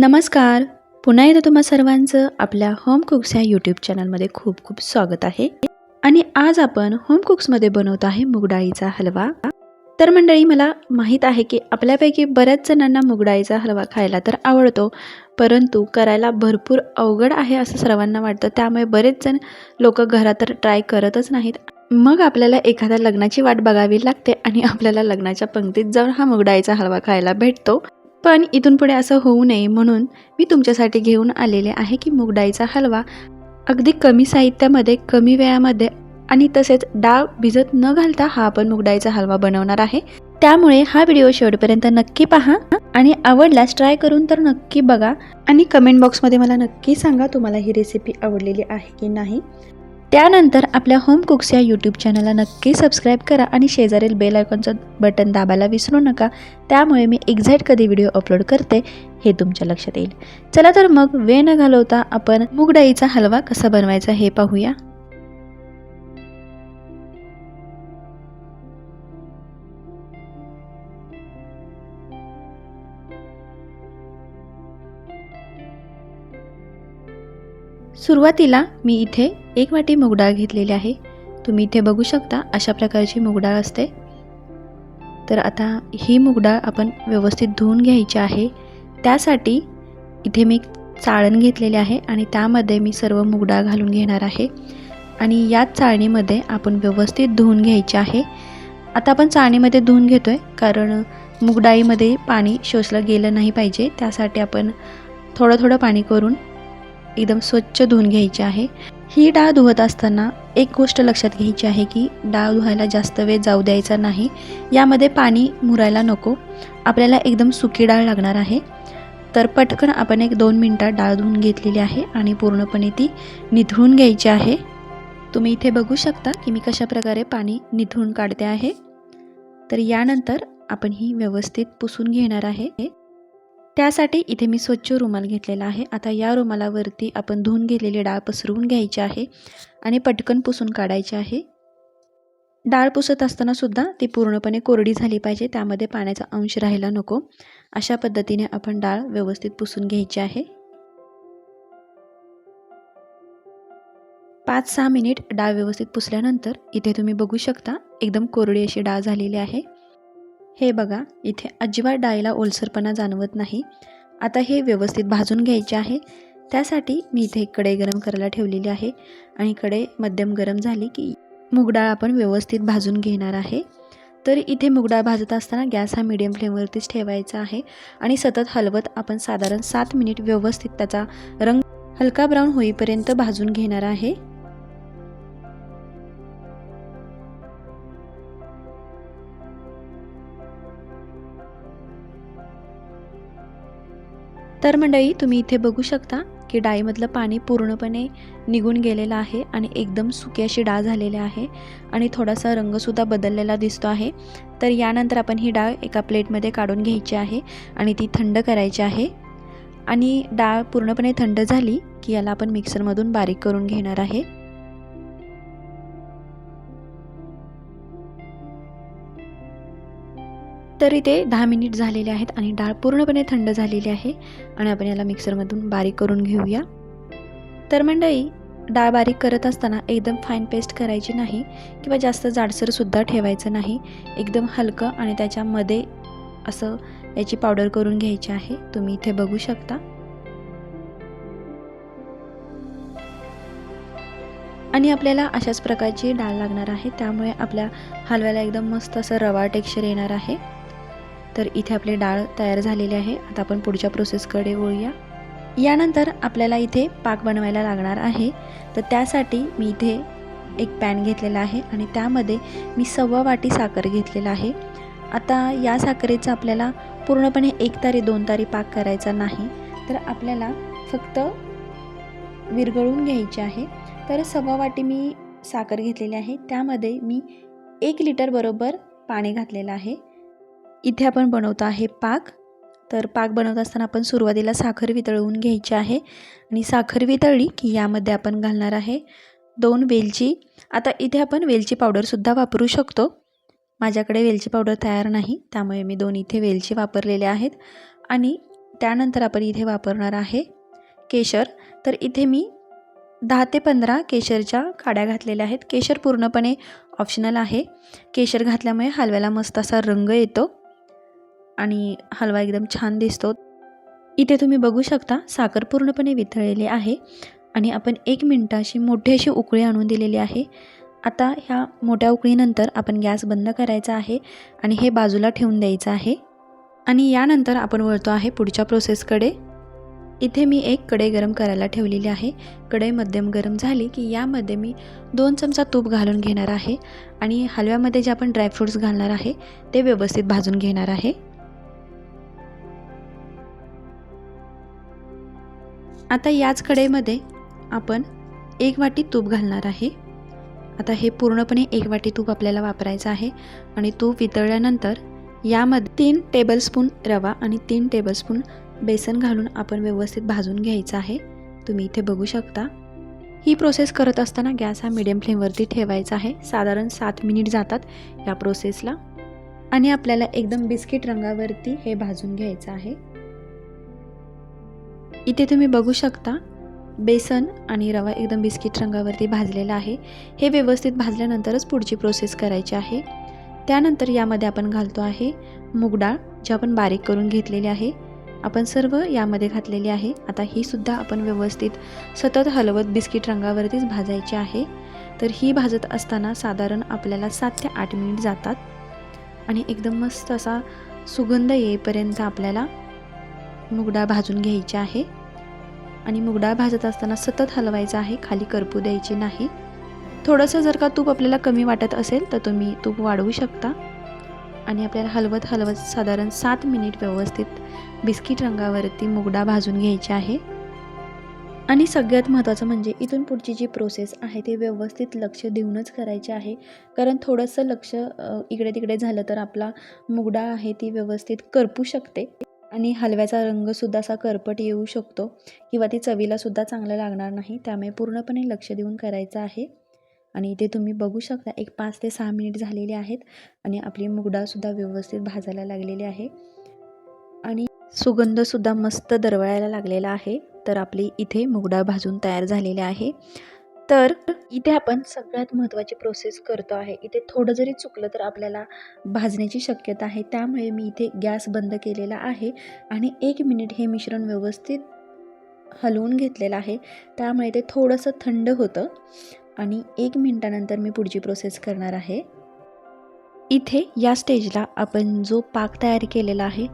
नमस्कार. पुन्हा एकदा तुम्हा सर्वांचं आपल्या होम कुक्स या यूट्यूब चॅनलमध्ये खूप खूप स्वागत आहे. आणि आज आपण होम कुक्समध्ये बनवत आहे मुगडाळीचा हलवा. तर मंडळी मला माहीत आहे की आपल्यापैकी बऱ्याच जणांना मुगडाळीचा हलवा खायला तर आवडतो परंतु करायला भरपूर अवघड आहे असं सर्वांना वाटतं. त्यामुळे बरेच जण लोक घरात तर ट्राय करतच नाहीत. मग आपल्याला एखाद्या लग्नाची वाट बघावी लागते आणि आपल्याला लग्नाच्या पंक्तीत जाऊन हा मुगडाळीचा हलवा खायला भेटतो. पण इथून पुढे असं होऊ नये म्हणून मी तुमच्यासाठी घेऊन आलेले आहे की मुगडाळीचा हलवा अगदी कमी साहित्यामध्ये कमी वेळामध्ये आणि तसेच डाळ भिजत न घालता हा आपण मुगडाळीचा हलवा बनवणार आहे. त्यामुळे हा व्हिडिओ शेवटपर्यंत नक्की पहा आणि आवडल्यास ट्राय करून तर नक्की बघा आणि कमेंट बॉक्समध्ये मला नक्की सांगा तुम्हाला ही रेसिपी आवडलेली आहे की नाही. त्यानंतर आपल्या होम कुक्स या यूट्यूब चॅनलला नक्की सबस्क्राईब करा आणि शेजारील बेल आयकॉनचं बटन दाबायला विसरू नका. त्यामुळे मी एक्झॅक्ट कधी व्हिडिओ अपलोड करते हे तुमच्या लक्षात येईल. चला तर मग वेळ न घालवता आपण मूगडाळीचा हलवा कसा बनवायचा हे पाहूया. सुरुवातीला मी इथे एक वाटी मुगडाळ घेतलेली आहे. तुम्ही इथे बघू शकता अशा प्रकारची मुगडाळ असते. तर आता ही मुगडाळ आपण व्यवस्थित धुवून घ्यायची आहे. त्यासाठी इथे मी चाळण घेतलेली आहे आणि त्यामध्ये मी सर्व मुगडाळ घालून घेणार आहे. आणि याच चाळणीमध्ये आपण व्यवस्थित धुवून घ्यायचे आहे. आता आपण चाळणीमध्ये धुवून घेतो आहे कारण मुगडाळीमध्ये पाणी शोषलं गेलं नाही पाहिजे. त्यासाठी आपण थोडं थोडं पाणी करून एकदम स्वच्छ धुवून घ्यायची आहे. ही डाळ धुवत असताना एक गोष्ट लक्षात घ्यायची आहे की डाळ धुवायला जास्त वेळ जाऊ द्यायचा नाही. यामध्ये पाणी मुरायला नको. आपल्याला एकदम सुकी डाळ लागणार आहे. तर पटकन आपण एक दोन मिनटात डाळ धुवून घेतलेली आहे आणि पूर्णपणे ती निथळून घ्यायची आहे. तुम्ही इथे बघू शकता की मी कशा प्रकारे पाणी निथळून काढते आहे. तर यानंतर आपण ही व्यवस्थित पुसून घेणार आहे. त्यासाठी इथे मी स्वच्छ रुमाल घेतलेला आहे. आता या रुमालावरती आपण धुवून घेतलेली डाळ पसरवून घ्यायची आहे आणि पटकन पुसून काढायची आहे. डाळ पुसत असताना सुद्धा ती पूर्णपणे कोरडी झाली पाहिजे त्यामध्ये पाण्याचा अंश राहायला नको. अशा पद्धतीने आपण डाळ व्यवस्थित पुसून घ्यायची आहे. पाच सहा मिनिट डाळ व्यवस्थित पुसल्यानंतर इथे तुम्ही बघू शकता एकदम कोरडी अशी डाळ झालेली आहे. हे बघा इथे अजिबात डाळीला ओलसरपणा जाणवत नाही. आता हे व्यवस्थित भाजून घ्यायचे आहे. त्यासाठी मी इथे कढई गरम करायला ठेवलेली आहे आणि कढई मध्यम गरम झाली की मुगडाळ आपण व्यवस्थित भाजून घेणार आहे. तर इथे मुगडाळ भाजत असताना गॅस हा मिडियम फ्लेमवरतीच ठेवायचा आहे आणि सतत हलवत आपण साधारण सात मिनिट व्यवस्थित त्याचा रंग हलका ब्राऊन होईपर्यंत भाजून घेणार आहे. तर मंडळी तुम्ही इथे बघू शकता की डाळीमधलं पाणी पूर्णपणे निघून गेलेलं आहे आणि एकदम सुकी अशी डाळ झालेली आहे आणि थोडासा रंगसुद्धा बदललेला दिसतो आहे. तर यानंतर आपण ही डाळ एका प्लेटमध्ये काढून घ्यायची आहे आणि ती थंड करायची आहे. आणि डाळ पूर्णपणे थंड झाली की याला आपण मिक्सरमधून बारीक करून घेणार आहे. तर इथे दहा मिनिट झालेले आहेत आणि डाळ पूर्णपणे थंड झालेली आहे. आणि आपण याला मिक्सरमधून बारीक करून घेऊया. तर मंडळी डाळ बारीक करत असताना एकदम फाईन पेस्ट करायची नाही किंवा जास्त जाडसरसुद्धा ठेवायचं नाही. एकदम हलकं आणि त्याच्यामध्ये असं याची पावडर करून घ्यायची आहे. तुम्ही इथे बघू शकता. आणि आपल्याला अशाच प्रकारची डाळ लागणार आहे. त्यामुळे आपल्या हलव्याला एकदम मस्त असं रवा टेक्स्चर येणार आहे. तर इथे आपली डाळ तयार झालेली आहे. आता आपण पुढच्या प्रोसेसकडे वळूया. यानंतर आपल्याला इथे पाक बनवायला लागणार आहे. तर त्यासाठी मी इथे एक पॅन घेतलेला आहे आणि त्यामध्ये मी सव्वा वाटी साखर घेतलेला आहे. आता या साखरेचा आपल्याला पूर्णपणे एक तारी दोन तारी पाक करायचा नाही. तर आपल्याला फक्त विरघळून घ्यायची आहे. तर सव्वा वाटी मी साखर घेतलेली आहे. त्यामध्ये मी एक लिटर बरोबर पाणी घातलेलं आहे. इथे आपण बनवतो आहे पाक. तर पाक बनवत असताना आपण सुरुवातीला साखर वितळवून घ्यायची आहे. आणि साखर वितळली की यामध्ये आपण घालणार आहे दोन वेलची. आता इथे आपण वेलची पावडरसुद्धा वापरू शकतो. माझ्याकडे वेलची पावडर तयार नाही त्यामुळे मी दोन इथे वेलची वापरलेल्या आहेत. आणि त्यानंतर आपण इथे वापरणार आहे केशर. तर इथे मी दहा ते पंधरा केशरच्या काड्या घातलेल्या आहेत. केशर पूर्णपणे ऑप्शनल आहे. केशर घातल्यामुळे हलव्याला मस्त असा रंग येतो. आणि हलवा एकदम छान दिसतो. इथे तुम्ही बघू शकता साखर पूर्णपणे वितळलेली आहे आणि आपण एक मिनटाशी मोठी अशी उकळी आणून दिलेली आहे. आता ह्या मोठ्या उकळीनंतर आपण गॅस बंद करायचा आहे आणि हे बाजूला ठेवून द्यायचं आहे. आणि यानंतर आपण वळतो आहे पुढच्या प्रोसेसकडे इथे मी एक कढई गरम करायला ठेवलेली आहे. कढई मध्यम गरम झाली की यामध्ये मी दोन चमचा तूप घालून घेणार आहे आणि हलव्यामध्ये जे आपण ड्रायफ्रूट्स घालणार आहे ते व्यवस्थित भाजून घेणार आहे. आता याच कढईमध्ये आपण एक वाटी तूप घालणार आहे. आता हे पूर्णपणे एक वाटी तूप आपल्याला वापरायचं आहे आणि तूप वितळल्यानंतर यामध्ये तीन टेबलस्पून रवा आणि तीन टेबलस्पून बेसन घालून आपण व्यवस्थित भाजून घ्यायचं आहे. तुम्ही इथे बघू शकता. ही प्रोसेस करत असताना गॅस हा मिडियम फ्लेमवरती ठेवायचा आहे. साधारण सात मिनिट जातात या प्रोसेसला आणि आपल्याला एकदम बिस्किट रंगावरती हे भाजून घ्यायचं आहे. इथे तुम्ही बघू शकता बेसन आणि रवा एकदम बिस्किट रंगावरती भाजलेला आहे. हे व्यवस्थित भाजल्यानंतरच पुढची प्रोसेस करायची आहे. त्यानंतर यामध्ये आपण घालतो आहे मूगडाळ जी आपण बारीक करून घेतलेली आहे. आपण सर्व यामध्ये घातलेली आहे. आता ही सुद्धा आपण व्यवस्थित सतत हलवत बिस्किट रंगावरतीच भाजायची आहे. तर ही भाजत असताना साधारण आपल्याला सात ते आठ मिनिट जातात. आणि एकदम मस्त असा सुगंध येईपर्यंत आपल्याला मुगडाळ भाजून घ्यायची आहे. आणि मुगडाळ भाजत असताना सतत हलवायचं आहे खाली करपू द्यायची नाही. थोडंसं जर का तूप आपल्याला कमी वाटत असेल तर तुम्ही तूप वाढवू शकता. आणि आपल्याला हलवत हलवत साधारण सात मिनिट व्यवस्थित बिस्किट रंगावरती मुगडा भाजून घ्यायची आहे. आणि सगळ्यात महत्त्वाचं म्हणजे इथून पुढची जी प्रोसेस आहे ती व्यवस्थित लक्ष देऊनच करायची आहे. कारण थोडंसं लक्ष इकडे तिकडे झालं तर आपला मुगडा आहे ती व्यवस्थित करपू शकते. आणि हलव्याचा रंगसुद्धा असा करपट येऊ शकतो किंवा ती चवीलासुद्धा चांगलं लागणार नाही त्यामुळे पूर्णपणे लक्ष देऊन करायचं आहे. आणि इथे तुम्ही बघू शकता एक पाच ते सहा मिनिट झालेले आहेत आणि आपली मुगडासुद्धा व्यवस्थित भाजायला लागलेली आहे. आणि सुगंधसुद्धा मस्त दरवळायला लागलेला आहे. तर आपली इथे मुगडाळ भाजून तयार झालेली आहे. तर इथे आपण सगळ्यात महत्त्वाची प्रोसेस करतो आहे. इथे थोडं जरी चुकलं तर आपल्याला भाजण्याची शक्यता आहे. त्यामुळे मी इथे गॅस बंद केलेला आहे आणि एक मिनिट हे मिश्रण व्यवस्थित हलवून घेतलेलं आहे. त्यामुळे ते थोडंसं थंड होतं आणि एक मिनटानंतर मी पुढची प्रोसेस करणार आहे. इथे या स्टेजला आपण जो पाक तयार केलेला आहे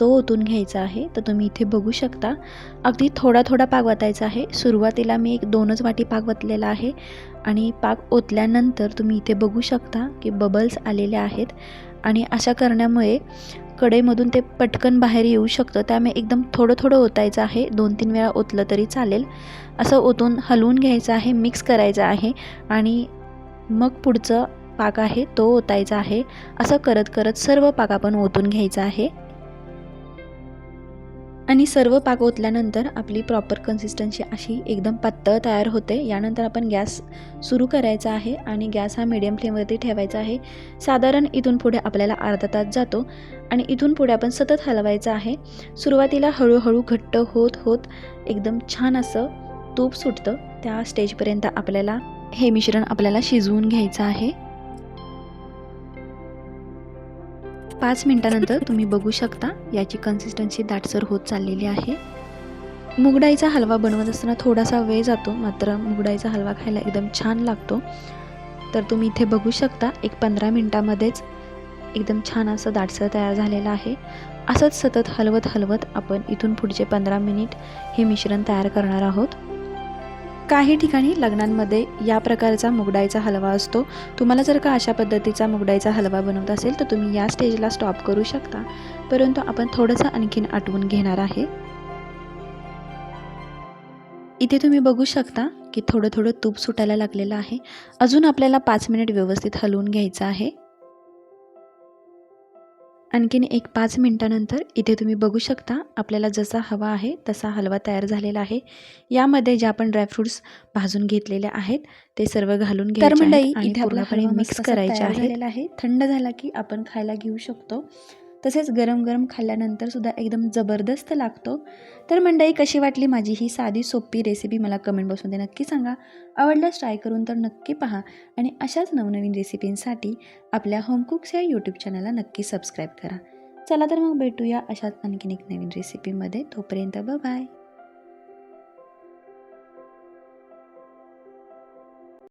तो ओतून घ्यायचा आहे. तर तुम्ही इथे बघू शकता. अगदी थोडा थोडा पाक वतायचा आहे. सुरुवातीला मी एक दोनच वाटी पाक वतलेला आहे. आणि पाक ओतल्यानंतर तुम्ही इथे बघू शकता की बबल्स आलेले आहेत. आणि अशा करण्यामुळे कडेमधून ते पटकन बाहेर येऊ शकतं. त्यामुळे एकदम थोडं थोडं ओतायचं आहे. दोन तीन वेळा ओतलं तरी चालेल. असं ओतून हलवून घ्यायचं आहे मिक्स करायचं आहे. आणि मग पुढचं पाक आहे तो ओतायचा आहे. असं करत करत सर्व पाक आपण ओतून घ्यायचा आहे. आणि सर्व पाक ओतल्यानंतर आपली प्रॉपर कन्सिस्टन्सी अशी एकदम पातळ तयार होते. यानंतर आपण गॅस सुरू करायचा आहे आणि गॅस हा मिडियम फ्लेमवरती ठेवायचा आहे. साधारण इथून पुढे आपल्याला अर्धा तास जातो आणि इथून पुढे आपण सतत हलवायचं आहे. सुरुवातीला हळूहळू घट्ट होत होत एकदम छान असं तूप सुटतं. त्या स्टेजपर्यंत आपल्याला हे मिश्रण आपल्याला शिजवून घ्यायचं आहे. पाच मिनटानंतर तुम्ही बघू शकता याची कन्सिस्टन्सी दाटसर होत चाललेली आहे. मुगडाईचा हलवा बनवत असताना थोडासा वेळ जातो मात्र मुगडाईचा हलवा खायला एकदम छान लागतो. तर तुम्ही इथे बघू शकता एक पंधरा मिनटामध्येच एकदम छान असं दाटसर तयार झालेलं आहे. असंच सतत हलवत हलवत आपण इथून पुढचे पंधरा मिनिट हे मिश्रण तयार करणार आहोत. काही ठिकाणी लग्नांमध्ये या प्रकारचा मुगडाईचा हलवा असतो. तुम्हाला जर का अशा पद्धतीचा मुगडाईचा हलवा बनवत असेल तर तुम्ही या स्टेजला स्टॉप करू शकता. परंतु आपण थोडंसं आणखीन आटवून घेणार आहे. इथे तुम्ही बघू शकता की थोडं थोडं तूप सुटायला लागलेलं आहे. अजून आपल्याला पाच मिनिट व्यवस्थित हलवून घ्यायचं आहे. आणखीन एक पाच मिनटानंतर इथे तुम्ही बघू शकता आपल्याला जसा हवा आहे तसा हलवा तयार झालेला आहे. यामध्ये जे आपण ड्रायफ्रुट्स भाजून घेतलेले आहेत ते सर्व घालून घ्यायचे इथे पूर्णपणे मिक्स करायचे आहे थंड झाला की आपण खायला घेऊ शकतो. तसेच गरम गरम खाल्ल्यानंतरसुद्धा एकदम जबरदस्त लागतो. तर मंडळी कशी वाटली माझी ही साधी सोपी रेसिपी मला कमेंट बॉक्समध्ये नक्की सांगा. आवडल्यास ट्राय करून तर नक्की पहा आणि अशाच नवनवीन रेसिपींसाठी आपल्या होमकुक्स या यूट्यूब चॅनलला नक्की सबस्क्राईब करा. चला तर मग भेटूया अशाच आणखीन एक नवीन रेसिपीमध्ये तोपर्यंत बाय